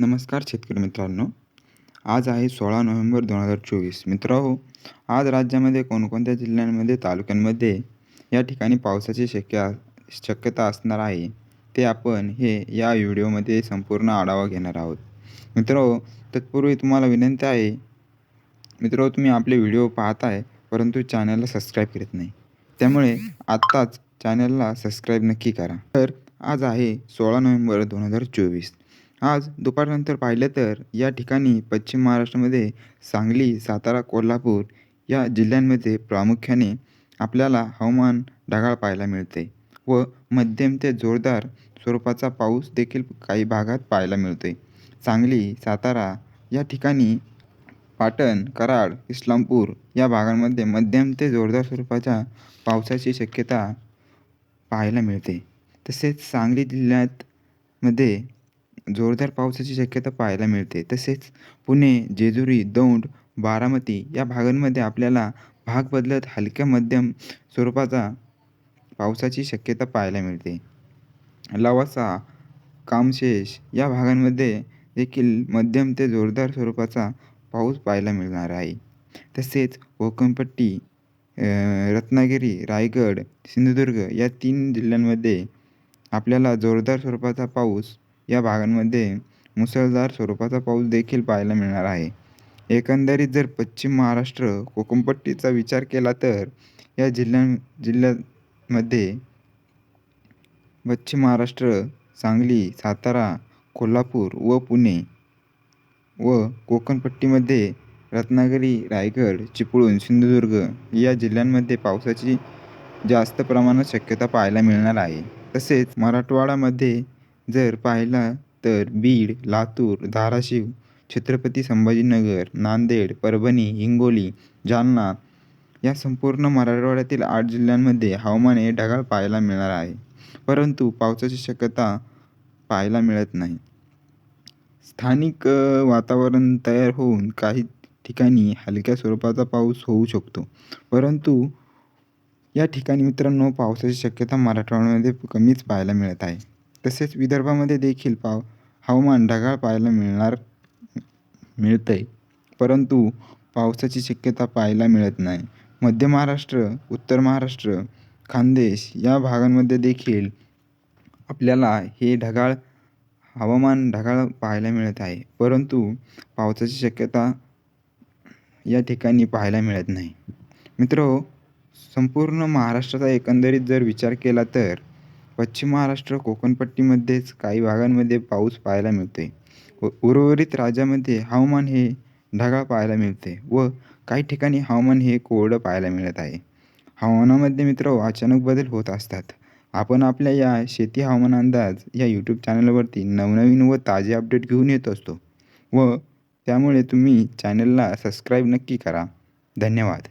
नमस्कार शेतकरी मित्रांनो. आज आहे सोळा नोव्हेंबर दोन हजार चोवीस. मित्रांनो आज राज्यामध्ये कोणकोणत्या जिल्ह्यांमध्ये तालुक्यांमध्ये या ठिकाणी पावसाची शक्य शक्यता असणार आहे ते आपण हे या व्हिडिओमध्ये संपूर्ण आढावा घेणार आहोत. मित्रांनो तत्पूर्वी तुम्हाला विनंती आहे मित्रांनो तुम्ही आपले व्हिडिओ पाहत आहे परंतु चॅनलला सबस्क्राईब करत नाही. त्यामुळे आत्ताच चॅनलला सबस्क्राईब नक्की करा. तर आज आहे सोळा नोव्हेंबर दोन हजार चोवीस. आज दुपारनंतर पाहिलं तर या ठिकाणी पश्चिम महाराष्ट्रामध्ये सांगली सातारा कोल्हापूर या जिल्ह्यांमध्ये प्रामुख्याने आपल्याला हवामान ढगाळ पाहायला मिळते व मध्यम ते जोरदार स्वरूपाचा पाऊस देखील काही भागात पाहायला मिळते सांगली सातारा या ठिकाणी पाटण कराड इस्लामपूर या भागांमध्ये मध्यम ते जोरदार स्वरूपाच्या पावसाची शक्यता पाहायला मिळते. तसेच सांगली जिल्ह्यात मध्ये जोरदार पावसाची शक्यता पाहायला मिळते. तसेच पुणे जेजुरी दौंड बारामती या भागांमध्ये आपल्याला भाग बदलत हलक्या मध्यम स्वरूपाचा पावसाची शक्यता पाहायला मिळते. लवासा कामशेष या भागांमध्ये देखील मध्यम ते जोरदार स्वरूपाचा पाऊस पाहायला मिळणार आहे. तसेच कोकणपट्टी रत्नागिरी रायगड सिंधुदुर्ग या तीन जिल्ह्यांमध्ये आपल्याला जोरदार स्वरूपाचा पाऊस या भागांमध्ये मुसळधार स्वरूपाचा पाऊस देखील पाहायला मिळणार आहे. एकंदरीत जर पश्चिम महाराष्ट्र कोकणपट्टीचा विचार केला तर या जिल्ह्यां जिल्ह्यामध्ये पश्चिम महाराष्ट्र सांगली सातारा कोल्हापूर व पुणे व कोकणपट्टीमध्ये रत्नागिरी रायगड चिपळूण सिंधुदुर्ग या जिल्ह्यांमध्ये पावसाची जास्त प्रमाणात शक्यता पाहायला मिळणार आहे. तसेच मराठवाड्यामध्ये जर पाहिला तर बीड लातूर धाराशिव छत्रपती संभाजीनगर नांदेड परभणी हिंगोली जालना या संपूर्ण मराठवाड्यातील आठ जिल्ह्यांमध्ये हवामान हे ढगाळ पाहायला मिळणार आहे. परंतु पावसाची शक्यता पाहायला मिळत नाही. स्थानिक वातावरण तयार होऊन काही ठिकाणी हलक्या स्वरूपाचा पाऊस होऊ शकतो. परंतु या ठिकाणी मित्रांनो पावसाची शक्यता मराठवाड्यामध्ये कमीच पाहायला मिळत आहे. तसेच विदर्भामध्ये देखील पाव हवामान ढगाळ पाहायला मिळणार मिळतं आहे परंतु पावसाची शक्यता पाहायला मिळत नाही. मध्य महाराष्ट्र उत्तर महाराष्ट्र खानदेश या भागांमध्ये देखील आपल्याला हे ढगाळ हवामान ढगाळ पाहायला मिळत आहे. परंतु पावसाची शक्यता या ठिकाणी पाहायला मिळत नाही. मित्र संपूर्ण महाराष्ट्राचा एकंदरीत जर विचार केला तर पश्चिम महाराष्ट्र कोकणपट्टीमध्येच काही भागांमध्ये पाऊस पाहायला मिळते व उर्वरित राज्यामध्ये हवामान हे ढगाळ पाहायला मिळते व काही ठिकाणी हवामान हे कोरडं पाहायला मिळत आहे. हवामानामध्ये मित्र अचानक बदल होत असतात. आपण आपल्या या शेती हवामान अंदाज या यूट्यूब चॅनलवरती नवनवीन व ताजे अपडेट घेऊन येत असतो. व त्यामुळे तुम्ही चॅनलला सबस्क्राईब नक्की करा. धन्यवाद.